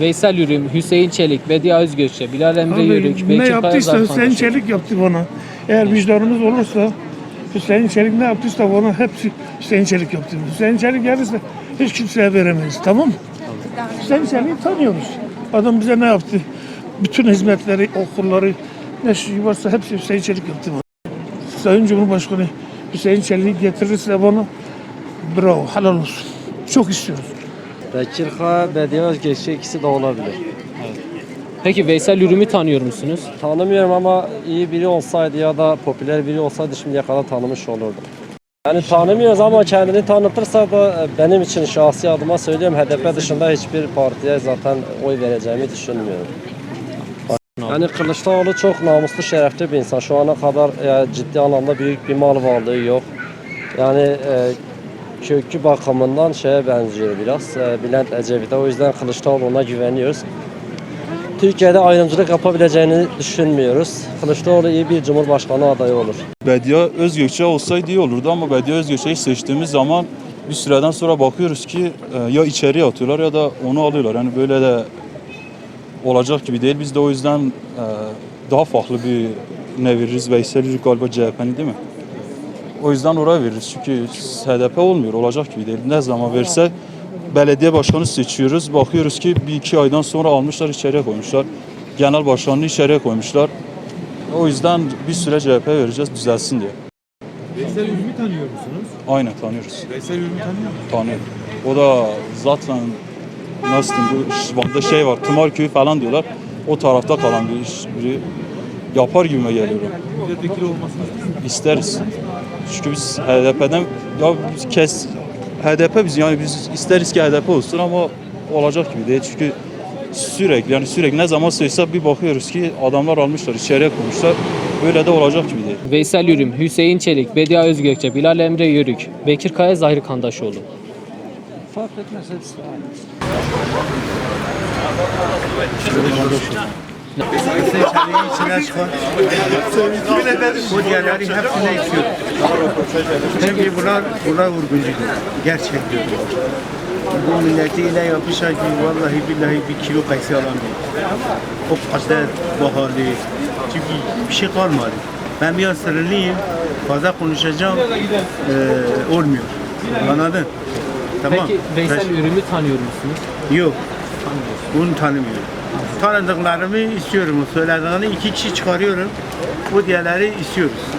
Veysel Ürüm, Hüseyin Çelik, Bediye Özgöççe, Bilal Emre Abi, Yörük, ne yaptıysa Hüseyin Çelik yaptı bana. Eğer vicdanımız olursa Hüseyin Çelik ne yaptıysa bana hepsi Hüseyin Çelik yaptı. Hüseyin Çelik gelirse hiç kimseye veremeyiz tamam mı? Hüseyin Çelik'i tanıyoruz. Adam bize ne yaptı? Bütün hizmetleri, okulları, ne şey varsa hepsi Hüseyin Çelik yaptı bana. Sayın Cumhurbaşkanı Hüseyin Çelik'i getirirse bana bravo, helal olsun. Çok istiyoruz. Bekir Kaya, Bediye ikisi de olabilir. Peki Veysel Ürüm'ü tanıyor musunuz? Tanımıyorum ama iyi biri olsaydı ya da popüler biri olsaydı şimdiye kadar tanımış olurdum. Yani tanımıyoruz ama kendini tanıtırsa da e, benim için şahsi adıma söylüyorum HDP dışında hiçbir partiye zaten oy vereceğimi düşünmüyorum. Yani Kılıçdaroğlu çok namuslu, şerefli bir insan. Şu ana kadar e, ciddi anlamda büyük bir mal varlığı yok. Yani e, kökü bakımından şeye benziyor biraz. E, Bülent Ecevit'e. O yüzden Kılıçdaroğlu'na güveniyoruz. Türkiye'de ayrımcılık yapabileceğini düşünmüyoruz. Kılıçdaroğlu iyi bir cumhurbaşkanı adayı olur. Bediye Özgökçe olsaydı iyi olurdu ama Bediye Özgökçe'yi seçtiğimiz zaman bir süreden sonra bakıyoruz ki e, ya içeriye atıyorlar ya da onu alıyorlar. Yani böyle de olacak gibi değil. Biz de o yüzden e, daha farklı bir ne veririz? Veysel Yürük galiba CHP'nin değil mi? O yüzden oraya veririz. Çünkü HDP olmuyor. Olacak gibi değil. Ne zaman verse belediye başkanı seçiyoruz. Bakıyoruz ki bir iki aydan sonra almışlar içeriye koymuşlar. Genel başkanını içeriye koymuşlar. O yüzden bir süre CHP vereceğiz düzelsin diye. Veysel Ürüm'ü tanıyor musunuz? Aynen tanıyoruz. Veysel Ürüm'ü tanıyor musunuz? Tanıyorum. O da zaten nasıl diyeyim bu Van'da şey var Tımarköy falan diyorlar. O tarafta kalan bir iş biri yapar gibime geliyor. Milletvekili olmasını. İsteriz. Çünkü biz HDP'den ya biz kes HDP biz yani biz isteriz ki HDP olsun ama olacak gibi değil. Çünkü sürekli yani sürekli ne zaman söylese bir bakıyoruz ki adamlar almışlar içeriye koymuşlar. Böyle de olacak gibi değil. Veysel Ürüm, Hüseyin Çelik, Bediye Özgökçe, Bilal Emre Yörük, Bekir Kaya Zahir Kandaşoğlu. Fark etmez hepsi içine çıkan bu diğerleri hepsine istiyor. Çünkü bunlar, bunlar vurguncudur. Gerçek diyorum. Bu milleti ile yapışan ki vallahi billahi bir kilo kayısı alamıyor. O kadar pahalı. Çünkü bir şey kalmadı. Ben biraz sırrılıyım. Fazla konuşacağım. Ee, olmuyor. Anladın? Tamam. Peki Veysel Ürüm'ü tanıyor musunuz? Yok. Bunu tanımıyorum. Tanıdıklarımı istiyorum. Söylediğini iki kişi çıkarıyorum. Bu diğerleri istiyoruz.